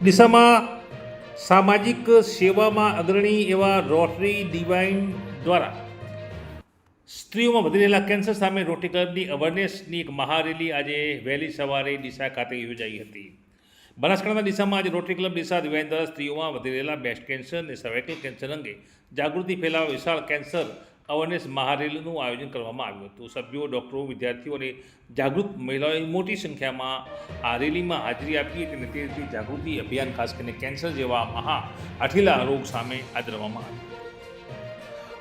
દિશામાં સામાજિક સેવામાં અગ્રણી એવા રોટરી ડિવાઇન દ્વારા સ્ત્રીઓમાં વધી રહેલા કેન્સર સામે રોટરી ક્લબની અવેરનેસની એક મહારેલી આજે વહેલી સવારે ડીસા ખાતે યોજાઈ હતી. બનાસકાંઠાના દિશામાં આજે રોટરી ક્લબ ડીસા ડિવાઇન દ્વારા સ્ત્રીઓમાં વધી રહેલા બેસ્ટ કેન્સર અને સર્વાઇકલ કેન્સર અંગે જાગૃતિ ફેલાવવા વિશાળ કેન્સર અવેરનેસ મહારેલીનું આયોજન કરવામાં આવ્યું હતું. સભ્યો, ડૉક્ટરો, વિદ્યાર્થીઓ અને જાગૃત મહિલાઓએ મોટી સંખ્યામાં આ રેલીમાં હાજરી આપી હતી અને તે રીતે જાગૃતિ અભિયાન, ખાસ કરીને કેન્સર જેવા મહા આઠીલા રોગ સામે આદરવામાં આવ્યું.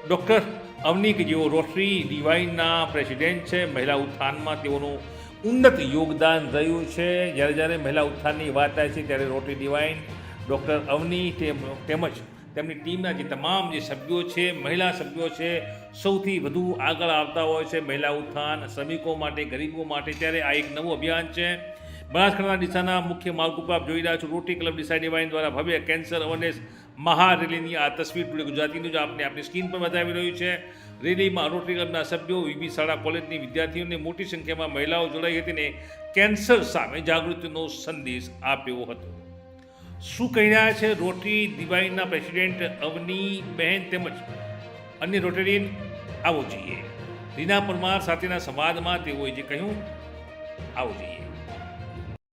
ડૉક્ટર અવની કે જેઓ રોટરી ડિવાઇનના પ્રેસિડેન્ટ છે, મહિલા ઉત્થાનમાં તેઓનું ઉન્નત યોગદાન રહ્યું છે. જ્યારે જ્યારે મહિલા ઉત્થાનની વાત થાય છે, ત્યારે રોટરી ડિવાઇન ડૉક્ટર અવની તેમ- તેમજ તેમની ટીમના જે તમામ જે સભ્યો છે, મહિલા સભ્યો છે, સૌથી વધુ આગળ આવતા હોય છે મહિલા ઉત્થાન, શ્રમિકો માટે, ગરીબો માટે. ત્યારે આ એક નવું અભિયાન છે. બનાસકાંઠા ડીસાના મુખ્ય માર્ગ ઉપર આપ જોઈ રહ્યા છો, રોટરી ક્લબ ડીસા ડિવાઇન દ્વારા ભવ્ય કેન્સર અવેરનેસ મહારેલીની આ તસવીર ટુડે ગુજરાતીનું જ આપને આપણી સ્ક્રીન પર બતાવી રહ્યું છે. રેલીમાં રોટરી ક્લબના સભ્યો વિવિધ શાળા કોલેજની વિદ્યાર્થીઓને મોટી સંખ્યામાં મહિલાઓ જોડાઈ હતી ને કેન્સર સામે જાગૃતિનો સંદેશ આપ્યો હતો. શું કહી રહ્યા છે રોટરી દિવાઈના પ્રેસિડેન્ટ અવની બહેન તેમજ અન્ય રોટેરિયન આવો જોઈએ. રીના પરમાર સાથેના સંવાદમાં તેઓએ જે કહ્યું, આવો જોઈએ.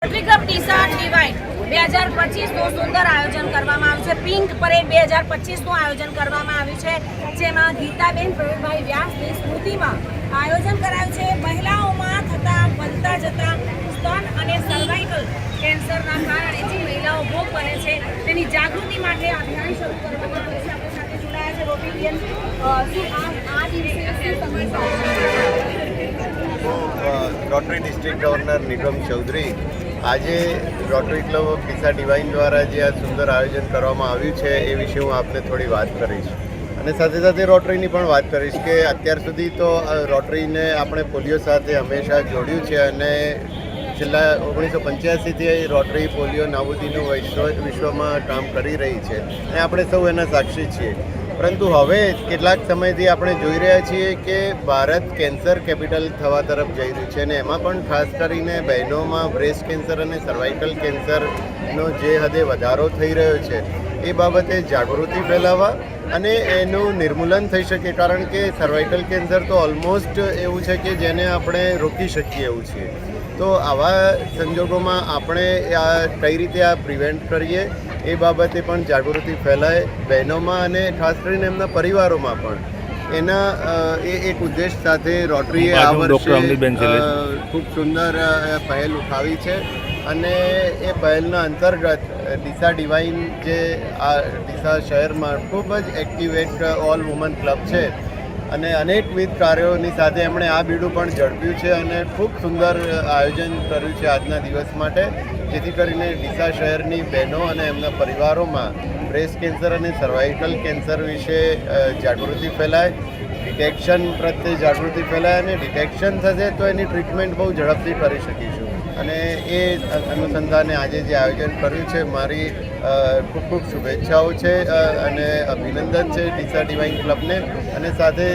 Rotary Club Deesa Divine. બે હજાર પચીસનું સુંદર આયોજન કરવામાં આવ્યું છે. પિંક પરેડ બે હજાર પચીસનું આયોજન કરવામાં આવ્યું છે, જેમાં ગીતાબેન પ્રવીણભાઈ વ્યાસની સ્મૃતિમાં આયોજન કરાયું છે. મહિલાઓમાં થતા વધતા જતા સ્તન અને સર્વાઇકલ કેન્સરના કારણે જાગૃતિ માટે અભિયાન શરૂ કરવામાં આવ્યું છે. આપણી સાથે જોડાયા છે રોટેરિયન શું આ દિવસે rotary district governor Nigam Chaudhary આજે Rotary Club of Deesa Divine દ્વારા જે આ સુંદર આયોજન કરવામાં આવ્યું છે એ વિશે હું આપને થોડી વાત કરીશ. અને સાથે સાથે રોટરીની પણ વાત કરીશ કે અત્યાર સુધી તો રોટરીને આપણે પોલિયો સાથે હંમેશા જોડ્યું છે અને છેલ્લા ઓગણીસો પંચ્યાસીથી રોટરી, પોલિયો, નાબૂદીનું વિશ્વ, વિશ્વમાં કામ કરી રહી છે અને આપણે સૌ એના સાક્ષી છીએ. પરંતુ હવે કેટલાક સમયથી આપણે જોઈ રહ્યા છીએ કે ભારત કેન્સર કેપિટલ થવા તરફ જઈ રહ્યું છે અને એમાં પણ ખાસ કરીને બહેનોમાં બ્રેસ્ટ કેન્સર અને સર્વાઇકલ કેન્સરનો જે હદે વધારો થઈ રહ્યો છે, એ બાબતે જાગૃતિ ફેલાવવા અને એનું નિર્મૂલન થઈ શકે. કારણ કે સર્વાઇકલ કેન્સર તો ઓલમોસ્ટ એવું છે કે જેને આપણે રોકી શકીએ એવું છે તો આવા સંજોગોમાં આપણે આ કઈ રીતે આ પ્રિવેન્ટ કરીએ એ બાબતે પણ જાગૃતિ ફેલાય બહેનોમાં અને ખાસ કરીને એમના પરિવારોમાં પણ. એના એ એક ઉદ્દેશ સાથે રોટરીએ આ વર્ષે ખૂબ સુંદર પહેલ ઉઠાવી છે અને એ પહેલના અંતર્ગત ડીસા ડિવાઇન જે આ ડીસા શહેરમાં ખૂબ જ એક્ટિવેટ ઓલ વુમન ક્લબ છે. અને અનેકવિધ કાર્યોની સાથે એમણે આ બીડું પણ ઝડપ્યું છે અને ખૂબ સુંદર આયોજન કર્યું છે આજના દિવસ માટે. જેથી કરીને ડીસા શહેરની બહેનો અને એમના પરિવારોમાં બ્રેસ્ટ કેન્સર અને સર્વાઇકલ કેન્સર વિશે જાગૃતિ ફેલાય, ડિટેક્શન પ્રત્યે જાગૃતિ ફેલાય અને ડિટેક્શન થશે તો એની ટ્રીટમેન્ટ બહુ ઝડપથી કરી શકીશું. અને એ અનુસંધાને આજે જે આયોજન કર્યું છે, મારી ખૂબ ખૂબ શુભેચ્છાઓ છે અને અભિનંદન છે ડીસા ડિવાઇન ક્લબને. અને સાથે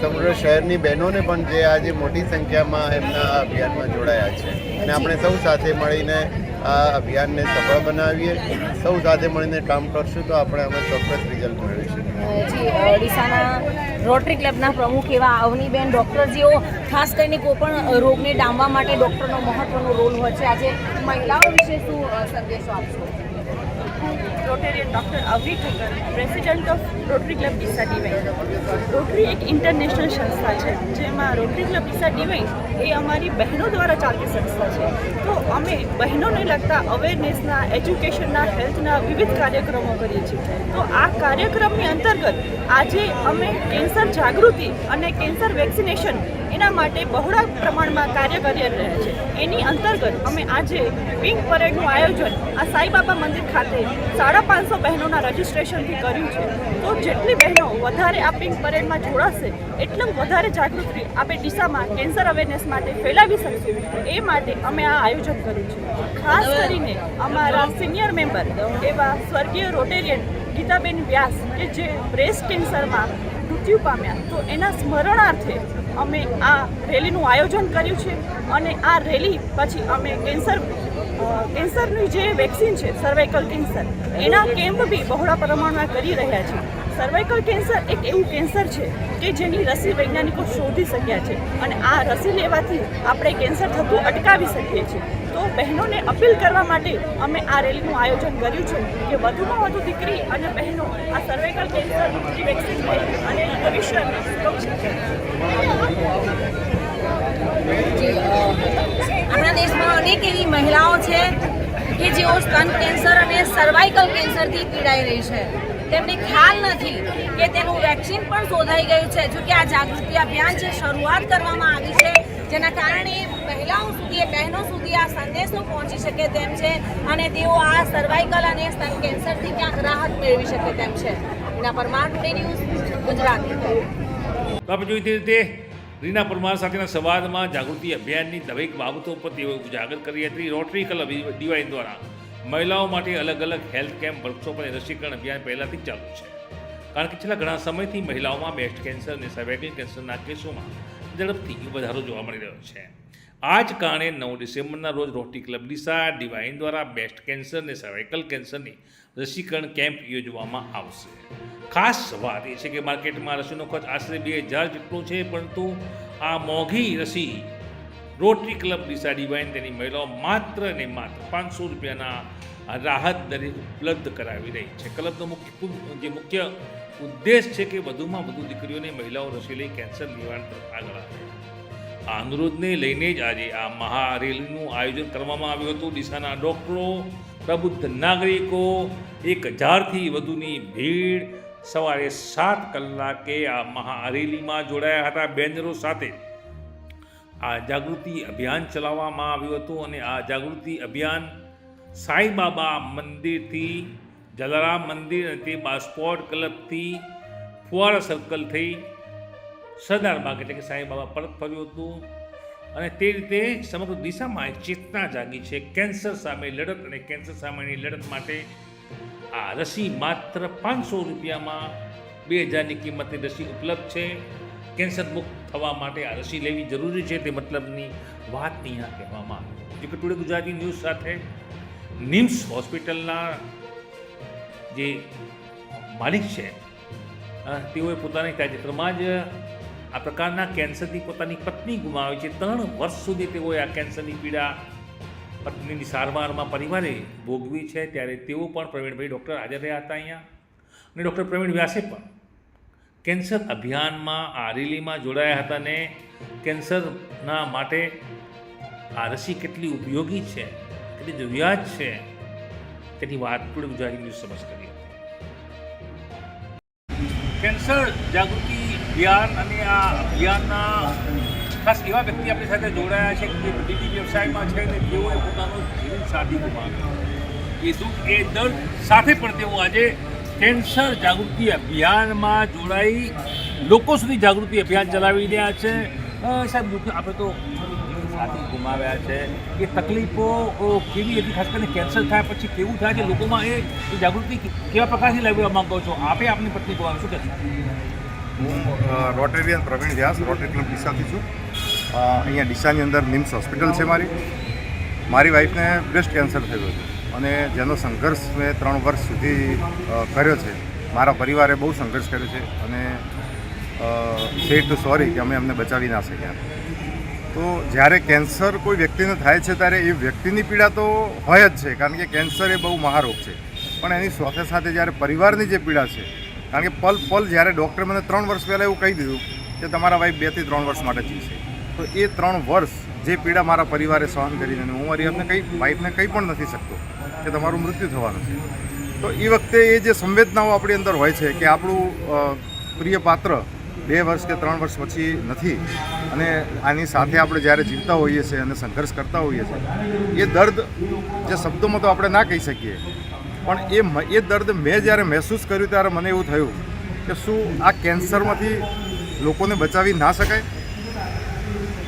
સમગ્ર શહેરની બહેનોને પણ જે આજે મોટી સંખ્યામાં એમના આ અભિયાનમાં જોડાયા છે. અને આપણે સૌ સાથે મળીને આ અભિયાનને સફળ બનાવીએ. સૌ સાથે મળીને કામ કરશું તો આપણે અમે ચોક્કસ રિઝલ્ટ મેળવીશું. ઓડિશાના રોટરી ક્લબના પ્રમુખ એવા અવનીબેન ડૉક્ટર જેઓ ખાસ કરીને કોઈ પણ રોગને ડામવા માટે ડૉક્ટરનો મહત્વનો રોલ હોય છે. આજે મહિલાઓ વિશે શું સંદેશો આપશો? Rotarian doctor Avni Thakkar president of Rotary Club Deesa Divine Rotary એક ઇન્ટરનેશનલ સંસ્થા છે, જેમાં રોટરી ક્લબ ડીસા ડિવાઈન એ અમારી બહેનો દ્વારા ચાલતી સંસ્થા છે. તો અમે બહેનોને લગતા અવેરનેસના એજ્યુકેશનના હેલ્થના વિવિધ કાર્યક્રમો કરીએ છીએ. તો આ કાર્યક્રમની અંતર્ગત આજે અમે કેન્સર જાગૃતિ અને કેન્સર વેક્સિનેશન એના માટે બહોળા પ્રમાણમાં કાર્ય કરી રહ્યા છે એની અંતર્ગત અમે આજે પિંક પરેડનું આયોજન આ સાંઈબાબા મંદિર ખાતે સાડા પાંચસો બહેનોના રજીસ્ટ્રેશનથી કર્યું છે. તો જેટલી બહેનો વધારે આ પિંક પરેડમાં જોડાશે, એટલું વધારે જાગૃતિ આપણે ડીસામાં કેન્સર અવેરનેસ માટે ફેલાવી શકશું. એ માટે અમે આ આયોજન કર્યું છે. ખાસ કરીને અમારા સિનિયર મેમ્બર એવા સ્વર્ગીય રોટેરિયન ગીતાબેન વ્યાસ કે જે બ્રેસ્ટ કેન્સરમાં મૃત્યુ પામ્યા. તો એના સ્મરણાર્થે અમે આ રેલીનું આયોજન કર્યું છે અને આ રેલી પછી અમે કેન્સર કેન્સરની જે વેક્સિન છે સર્વાઇકલ કેન્સર એના કેમ્પ બી બહોળા પ્રમાણમાં કરી રહ્યા છે. સર્વાઇકલ કેન્સર એક એવું કેન્સર છે કે જેની રસી વૈજ્ઞાનિકો શોધી શક્યા છે અને આ રસી લેવાથી આપણે કેન્સર થતું અટકાવી શકીએ છીએ. બહેનોને અપીલ કરવા માટે અમે આ રેલીનું આયોજન કર્યું છે કે વધુમાં વધુ દીકરી અને બહેનો આ સર્વેકલ કેન્સર વેક્સિન લઈ અને ભવિષ્ય આપણા દેશમાં અનેક એવી મહિલાઓ છે કે જેઓ સ્તન કેન્સર અને સર્વાઇકલ કેન્સરથી પીડાઈ રહી છે. તેમને ખ્યાલ નથી કે તેનું વેક્સિન પણ શોધાઈ ગયું છે. જો કે આ જાગૃતિ અભિયાન છે શરૂઆત કરવામાં આવી છે જેના કારણે મહિલાઓ સુધી બહેનો સુધી આ સંદેશો પહોંચી શકે તેમ છે અને તેઓ આ સર્વાઇકલ અને સ્તન કેન્સરથી ક્યાંક રાહત મેળવી શકે તેમ છે. એના પરમાર ન્યૂઝ, ગુજરાત. તો આપણે જોઈ રીતે રીના પરમાર સાથેના સંવાદમાં જાગૃતિ અભિયાનની દરેક બાબતો પર તેઓ ઉજાગર કરી હતી. રોટરી ક્લબ ડિવાઇન દ્વારા મહિલાઓ માટે અલગ અલગ હેલ્થ કેમ્પ વર્કશોપ અને રસીકરણ અભિયાન પહેલાંથી ચાલુ છે. કારણ કે છેલ્લા ઘણા સમયથી મહિલાઓમાં બેસ્ટ કેન્સર અને સર્વાઇકલ કેન્સરના કેસોમાં ઝડપથી વધારો જોવા મળી રહ્યો છે. આ જ કારણે નવ ડિસેમ્બરના રોજ રોટરી ક્લબ ડીસા ડિવાઇન દ્વારા બેસ્ટ કેન્સર અને સર્વાઇકલ કેન્સરની રસીકરણ કેમ્પ યોજવામાં આવશે. ખાસ વાત એ છે કે માર્કેટમાં રસીનો ખર્ચ આશરે બે હજાર જેટલો છે, પરંતુ આ મોંઘી રસી રોટરી ક્લબ ડીસા ડિવાઇન તેની મહિલાઓ માત્ર ને માત્ર પાંચસો રૂપિયાના રાહત દરે ઉપલબ્ધ કરાવી રહી છે. ક્લબનો મુખ્ય જે મુખ્ય ઉદ્દેશ છે કે વધુમાં વધુ દીકરીઓને મહિલાઓ રસી લઈ કેન્સર નિવારણ તરફ આગળ આવે. આ અનુરોધને લઈને જ આજે આ મહારેલીનું આયોજન કરવામાં આવ્યું હતું. ડીસાના ડૉક્ટરો, પ્રબુદ્ધ નાગરિકો એક હજારથી વધુની ભીડ સવારે સાત કલાકે આ મહારેલીમાં જોડાયા હતા. બેનરો સાથે આ જાગૃતિ અભિયાન ચલાવવામાં આવ્યું હતું અને આ જાગૃતિ અભિયાન સાંઈબાબા મંદિરથી જલારામ મંદિર અને તે બા સ્પોર્ટ ક્લબથી ફુવારા સર્કલ થઈ સરદાર બાગ એટલે કે સાંઈબાબા પરત ફર્યું હતું. અને તે રીતે સમગ્ર દિશામાં એક ચેતના જાગી છે. કેન્સર સામે લડત અને કેન્સર સામેની લડત માટે આ રસી માત્ર પાંચસો રૂપિયામાં બે હજારની કિંમતની રસી ઉપલબ્ધ છે. કેન્સર મુક્ત થવા માટે આ રસી લેવી જરૂરી છે તે મતલબની વાત અહીંયા કહેવામાં આવી. ટુડે ગુજરાતી ન્યૂઝ સાથે નિમ્સ હોસ્પિટલના જે માલિક છે તેઓએ પોતાની તાજેતરમાં જ આ પ્રકારના કેન્સરથી પોતાની પત્ની ગુમાવી છે. ત્રણ વર્ષ સુધી તેઓએ આ કેન્સરની પીડા પત્નીની સારવારમાં પરિવારે ભોગવી છે. ત્યારે તેઓ પણ પ્રવીણભાઈ ડૉક્ટર હાજર રહ્યા હતા અહીંયા. અને ડૉક્ટર પ્રવીણ વ્યાસે પણ કેન્સર અભિયાનમાં આ રેલીમાં જોડાયા હતા ને કેન્સરના માટે આ રસી કેટલી ઉપયોગી છે, કેટલી જરૂરિયાત છે તેની વાત ગુજરાતી ન્યૂઝ સમજ કરી હતી કેન્સર, જાગૃતિ, અભિયાન અને આ અભિયાનના ખાસ એવા વ્યક્તિ આપણી સાથે જોડાયા છે કે બીજી વ્યવસાયમાં છે ને તેઓએ પોતાનો જીવન સાથી ગુમાવ્યો. એ દુઃખ, એ દર્દ સાથે પણ તેઓ આજે કેન્સર જાગૃતિ અભિયાનમાં જોડાઈ લોકો સુધી જાગૃતિ અભિયાન ચલાવી રહ્યા છે. સાહેબ, દુઃખ, આપણે તો સાથી ગુમાવ્યા છે. એ તકલીફો કેવી હતી? ખાસ કરીને કેન્સર થાય પછી કેવું થાય છે? લોકોમાં એ જાગૃતિ કેવા પ્રકારથી લાવવા માંગો છો? આપે આપની પત્ની ગુમાવી. શું કહેશો? હું Rotarian Pravin Vyas, Rotary Club ડીસાથી છું. અહીંયા ડીસાની અંદર નિમ્સ હોસ્પિટલ છે મારી. મારી વાઈફને બ્રેસ્ટ કેન્સર થયું હતું અને જેનો સંઘર્ષ મેં ત્રણ વર્ષ સુધી કર્યો છે. મારા પરિવારે બહુ સંઘર્ષ કર્યો છે અને સેટ સોરી કે અમે અમને બચાવી ના શક્યા. તો જ્યારે કેન્સર કોઈ વ્યક્તિને થાય છે, ત્યારે એ વ્યક્તિની પીડા તો હોય જ છે, કારણ કે કેન્સર એ બહુ મહારોગ છે. પણ એની સાથે સાથે જ્યારે પરિવારની જે પીડા છે, કારણ કે પલ પલ જ્યારે ડૉક્ટરે મને ત્રણ વર્ષ પહેલાં એવું કહી દીધું કે તમારા વાઈફ બેથી ત્રણ વર્ષ માટે જીવશે. તો એ ત્રણ વર્ષ જે પીડા મારા પરિવારે સહન કરીને હું મારી આપને કંઈ, વાઈફને કંઈ પણ નથી શકતો કે તમારું મૃત્યુ થવાનું છે. તો એ વખતે એ જે સંવેદનાઓ આપણી અંદર હોય છે કે આપણું પ્રિય પાત્ર બે વર્ષ કે ત્રણ વર્ષ પછી નથી. અને આની સાથે આપણે જ્યારે જીવતા હોઈએ છીએ અને સંઘર્ષ કરતા હોઈએ છીએ, એ દર્દ જે શબ્દોમાં તો આપણે ના કહી શકીએ. પણ એ એ દર્દ મેં જ્યારે મહેસૂસ કર્યું ત્યારે મને એવું થયું કે શું આ કેન્સરમાંથી લોકોને બચાવી ના શકાય?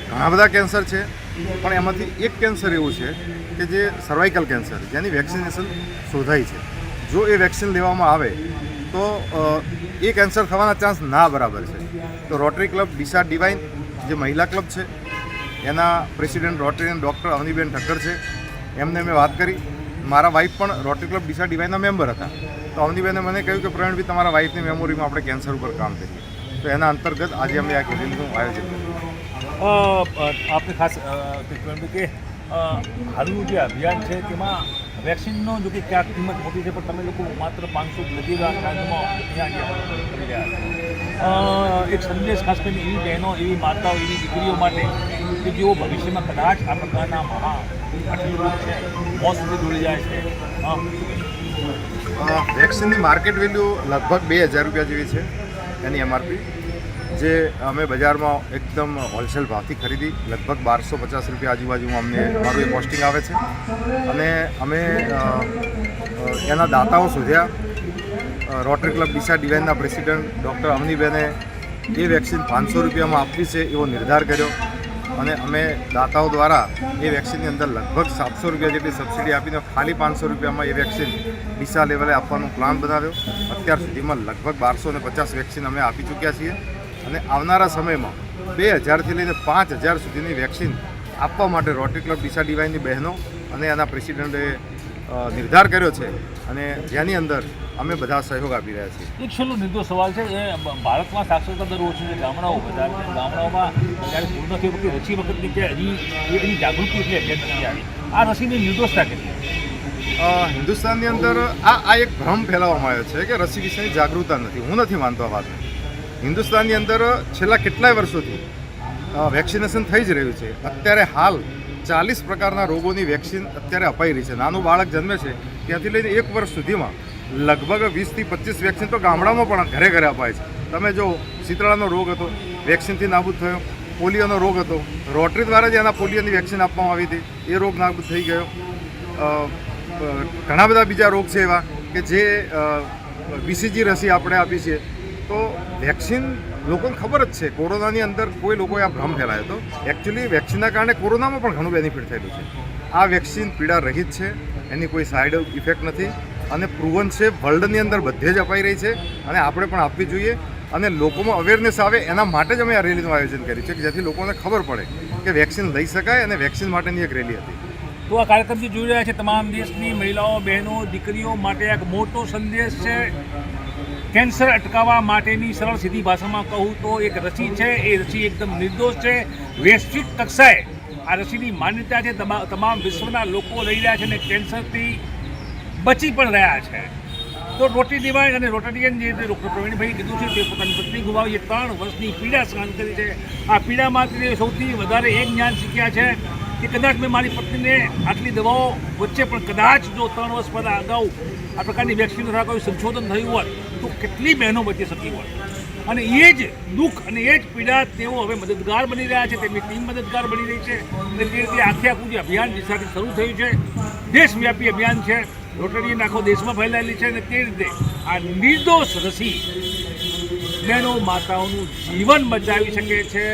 ઘણા બધા કેન્સર છે, પણ એમાંથી એક કેન્સર એવું છે કે જે સર્વાઇકલ કેન્સર, જેની વેક્સિનેશન શોધાઈ છે. જો એ વેક્સિન લેવામાં આવે તો એ કેન્સર થવાના ચાન્સ ના બરાબર છે. તો રોટરી ક્લબ ડીસા ડિવાઇન જે મહિલા ક્લબ છે, એના president Rotarian doctor Avniben Thakkar છે. એમને મેં વાત કરી. મારા વાઈફ પણ રોટરી ક્લબ ડીસા ડિવાઇનના મેમ્બર હતા. તો અવનીબેને મને કહ્યું કે પ્રવીણભાઈ તમારા વાઈફની મેમોરીમાં આપણે કેન્સર ઉપર કામ કરીએ. તો એના અંતર્ગત આજે અમે આ રેલીનું આયોજન કર્યું. આપણે ખાસ કે હાલનું જે અભિયાન છે, તેમાં વેક્સિનનો જો કે ક્યાંક કિંમત મોટી છે, પણ તમે લોકો માત્ર પાંચસો લગેલા ચાર્જમાં અહીંયા કરી એક સંદેશ ખાસ કરીને એવી બહેનો, એવી માતાઓ, એવી દીકરીઓ માટે કે જેઓ ભવિષ્યમાં કદાચ આ પ્રકારના મહા રોગ છે, મોત સુધી દોડી જાય છે. વેક્સિનની માર્કેટ વેલ્યુ લગભગ બે હજાર રૂપિયા જેવી છે, એની એમઆરપી. જે અમે બજારમાં એકદમ હોલસેલ ભાવથી ખરીદી, લગભગ બારસો પચાસ રૂપિયા આજુબાજુમાં અમને મારું એ કોસ્ટિંગ આવે છે. અને અમે એના દાતાઓ શોધ્યા. રોટરી ક્લબ ડીસા ડિવાઇનના પ્રેસિડન્ટ ડૉક્ટર અમનીબેને એ વેક્સિન પાંચસો રૂપિયામાં આપવી છે એવો નિર્ધાર કર્યો. અને અમે દાતાઓ દ્વારા એ વેક્સિનની અંદર લગભગ સાતસો રૂપિયા જેટલી સબસિડી આપીને ખાલી પાંચસો રૂપિયામાં એ વેક્સિન ડીસા લેવલે આપવાનો પ્લાન બનાવ્યો. અત્યાર સુધીમાં લગભગ બારસો ને પચાસ વેક્સિન અમે આપી ચૂક્યા છીએ. અને આવનારા સમયમાં બે હજારથી લઈને પાંચ હજાર સુધીની વેક્સિન આપવા માટે રોટરી ક્લબ ડીસા ડીવાયની બહેનો અને એના પ્રેસિડન્ટે નિર્ધાર કર્યો છે અને જેની અંદર અમે બધા સહયોગ આપી રહ્યા છીએ. એક છેલ્લો નિર્દોષ સવાલ છે એ ભારતમાં સાક્ષરતા દર ઓછી છે ગામડાઓ બધા છે. ગામડાઓમાં જ્યારે પૂર્ણ થઈ વખતે રસી વખતની કે હજી એની જાગૃતિ એટલે અભિયાન નથી આવી. આ રસીની નિર્દોષતા કેટલી? હિન્દુસ્તાનની અંદર આ આ એક ભ્રમ ફેલાવવામાં આવ્યો છે કે રસી વિશેની જાગૃતતા નથી. હું નથી માનતો આ વાતને. હિન્દુસ્તાનની અંદર છેલ્લા કેટલાય વર્ષોથી વેક્સિનેશન થઈ જ રહ્યું છે. અત્યારે હાલ ચાલીસ પ્રકારના રોગોની વેક્સિન અત્યારે અપાઈ રહી છે. નાનું બાળક જન્મે છે, ત્યાંથી લઈને એક વર્ષ સુધીમાં લગભગ વીસથી પચીસ વેક્સિન તો ગામડામાં પણ ઘરે ઘરે અપાય છે. તમે જો શીતળાનો રોગ હતો, વેક્સિનથી નાબૂદ થયો, પોલિયોનો રોગ હતો, રોટરી દ્વારા જ એના પોલિયોની વેક્સિન આપવામાં આવી હતી, એ રોગ નાબૂદ થઈ ગયો. ઘણા બધા બીજા રોગ છે એવા કે જે બીસીજી રસી આપણે આપી છે. તો વેક્સિન લોકોને ખબર જ છે, કોરોનાની અંદર કોઈ લોકોએ આ ભ્રમ ફેલાયો હતો. એકચ્યુઅલી વેક્સિનના કારણે કોરોનામાં પણ ઘણું બેનિફિટ થયેલું છે. આ વેક્સિન પીડા રહિત છે, એની કોઈ સાઈડ ઇફેક્ટ નથી અને પ્રુવન છે વર્લ્ડની અંદર બધે જ અપાઈ રહી છે અને આપણે પણ આપવી જોઈએ અને લોકોમાં અવેરનેસ આવે એના માટે જ અમે આ રેલીનું આયોજન કર્યું છે કે જેથી લોકોને ખબર પડે કે વેક્સિન લઈ શકાય અને વેક્સિન માટેની એક રેલી હતી. તો આ કાર્યક્રમ જે જોઈ રહ્યા છે તમામ દેશની મહિલાઓ, બહેનો, દીકરીઓ માટે એક મોટો સંદેશ છે. કેન્સર અટકાવવા માટેની સરળ સીધી ભાષામાં કહું તો એક રસી છે. એ રસી એકદમ નિર્દોષ છે. વૈશ્વિક કક્ષાએ આ રસીની માન્યતા છે. તમા- તમામ વિશ્વના લોકો લઈ રહ્યા છે અને કેન્સરથી બચી પણ રહ્યા છે. તો રોટી ડિવાઇન અને રોટરિયન જે ડૉક્ટર પ્રવીણભાઈ કીધું છે તે પોતાની પત્ની ગુમાવી ત્રણ વર્ષની પીડા સહન કરી છે. આ પીડામાંથી સૌથી વધારે એક જ્ઞાન શીખ્યા છે. કે કદાચ મેં મારી પત્નીને આટલી દવાઓ વચ્ચે પણ કદાચ જો ત્રણ વર્ષ પહેલાં અગાઉ આ પ્રકારની વેક્સિન દ્વારા કોઈ સંશોધન થયું હોત તો કેટલી બહેનો બચી શકી હોત અને એ જ દુઃખ અને એ જ પીડા તેઓ હવે મદદગાર બની રહ્યા છે, તેમની ટીમ મદદગાર બની રહી છે. અને તે રીતે આખે આખું જે અભિયાન દિશાથી શરૂ થયું છે, દેશવ્યાપી અભિયાન છે, રોટરી આખો દેશમાં ફેલાયેલી છે અને તે રીતે આ નિર્દોષ રસી બહેનો માતાઓનું જીવન બચાવી શકે છે.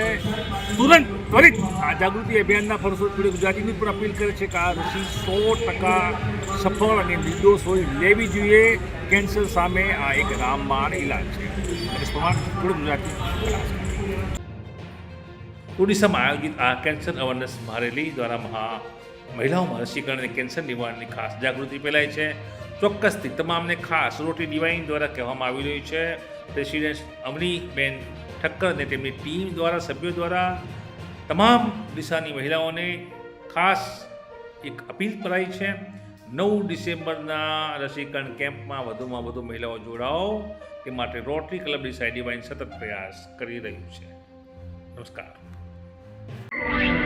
તુરંત, ત્વરિત. આ જાગૃતિ અભિયાનના ફળસ્વરૂપે ગુજરાતીની પણ અપીલ કરે છે કે આ રસી સો ટકા સફળ અને નિર્દોષ હોય લેવી જોઈએ. કેન્સર સામે આ એક રામબાણ ઇલાજ છે. પ્રમાણ થોડું ગુજરાતી. ઓડિશામાં આયોજિત આ કેન્સર અવેરનેસ મહારેલી દ્વારા મહા મહિલાઓમાં રસીકરણ અને કેન્સર નિવારણની ખાસ જાગૃતિ ફેલાય છે. ચોક્કસથી તમામને ખાસ રોટી ડિવાઇન દ્વારા કહેવામાં આવી રહ્યું છે. પ્રેસિડેન્ટ અમનીબેન ઠક્કર અને તેમની ટીમ દ્વારા, સભ્યો દ્વારા તમામ દિશાની મહિલાઓને ખાસ એક અપીલ કરાઈ છે. નવ ડિસેમ્બરના રસીકરણ કેમ્પમાં વધુમાં વધુ મહિલાઓ જોડાઓ. તે માટે રોટરી ક્લબ ડિસાઇડ ડિવાઇન સતત પ્રયાસ કરી રહ્યું છે. નમસ્કાર.